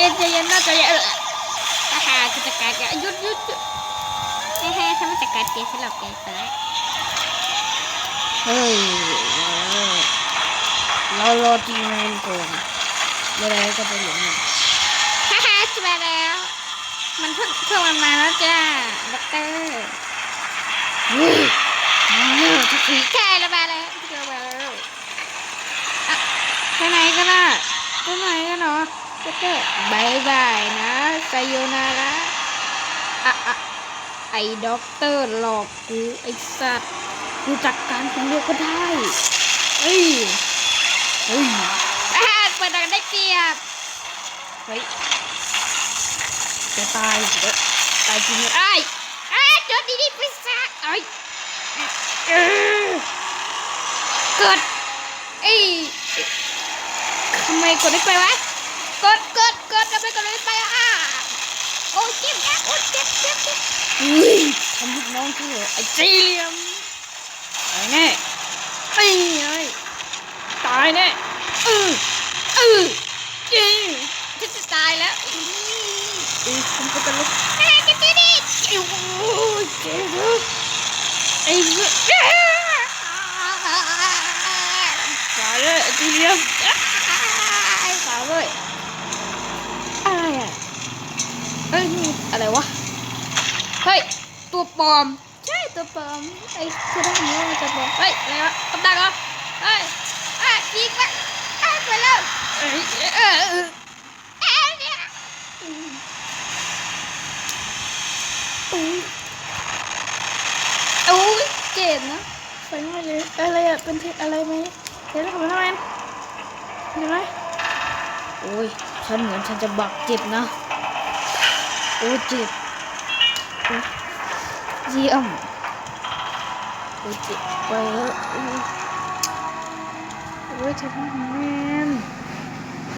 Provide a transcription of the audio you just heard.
เย็นใจเย็นนะใจเย็นเอออาหารจะจัดแกหยุดหยุดหยุดเฮ้ยให้ฉันมาจัดการแกสลับแกไปแล้วเฮ้ยเรารอจีนานก่อนเดี๋ยวเราก็ไปหลงมันฮ่าฮ่าจะมาแล้ว มันเพิ่งเพิ่งมันมาแล้วจ้าด็อกเตอร์เฮ้ยมาแล้วทุกทีแค่ละมาแล้วเจอมาแล้วไปไหนกันน่ะไปไหนกันเนาะ ด็อกเตอร์บายบายนะไซโยนาระอะอะไอ้ด็อกเตอร์หลอกกูไอ้สัตว์กูจัดการคนเดียวก็ได้เฮ้ยเฮ้ยอะเปิดดังได้เปรียบเฮ้ยจะตายเด้อตายจริงเลยไอ้ไอ้ยจดดีๆไปซะไอ้ยเกิดเอ้ยทำไมกดไม่ไปวะ กดกดกดทำไมกดไม่ไปอะโอ้ยเจ็บนะโอ้ยเจ็บเจ็บเจ็บอุ้ยทำลูกน้องกูเหรอไอ้จีเหลียมตายแน่ไอ้ไอ้ตายแน่เออเออจริงฉันจะตายแล้วเอ้ยคุณก็ตลกเฮ้ยจะตีดิไอ้โอ้ยเจ๊เด้อไอ้เหี้ยตายเลยไอ้ทีเดียวไอ้ตายเลยอะไรอะเฮ้ยนี่ อะไรวะ เฮ้ย ตัวปลอม ใช่ตัวปลอมไอ้คือได้ยินว่าตัวปลอม เฮ้ย อะไรวะกำดักเหรอ เฮ้ยอะยิงไปอะไปแล้วเอ้ยเออเออเอ้ยเนี่ยอืมอุ้ยอุ้ยเจ็บนะไฟไหม้เลยอะไรอะเป็นที่อะไรไหมเดี๋ยวนะผมทำไมเห็นไหมโอ้ยฉันเหมือนฉันจะบักเจ็บนะ โอ้เจ็บเยี่ยมโอ้เจ็บไปแล้วโอ้ยโอ้ยทำไม